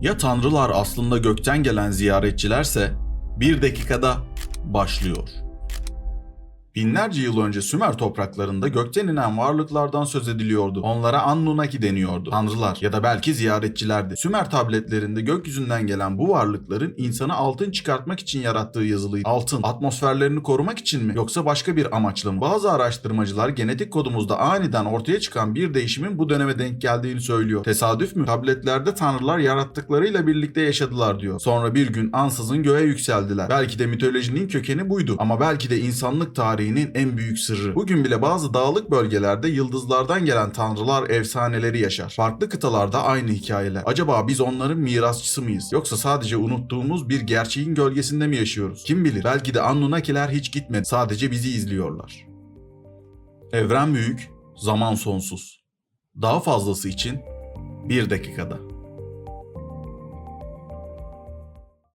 Ya tanrılar aslında gökten gelen ziyaretçilerse bir dakikada başlıyor. Binlerce yıl önce Sümer topraklarında gökten inen varlıklardan söz ediliyordu. Onlara Anunnaki deniyordu. Tanrılar ya da belki ziyaretçilerdi. Sümer tabletlerinde gökyüzünden gelen bu varlıkların insana altın çıkartmak için yarattığı yazılıydı. Altın, atmosferlerini korumak için mi? Yoksa başka bir amaçla mı? Bazı araştırmacılar genetik kodumuzda aniden ortaya çıkan bir değişimin bu döneme denk geldiğini söylüyor. Tesadüf mü? Tabletlerde tanrılar yarattıklarıyla birlikte yaşadılar diyor. Sonra bir gün ansızın göğe yükseldiler. Belki de mitolojinin kökeni buydu. Ama belki de insanlık tarihinin en büyük sırrı. Bugün bile bazı dağlık bölgelerde yıldızlardan gelen tanrılar efsaneleri yaşar. Farklı kıtalarda aynı hikayeler. Acaba biz onların mirasçısı mıyız? Yoksa sadece unuttuğumuz bir gerçeğin gölgesinde mi yaşıyoruz? Kim bilir? Belki de Anunnakiler hiç gitmedi. Sadece bizi izliyorlar. Evren büyük, zaman sonsuz. Daha fazlası için bir dakikada.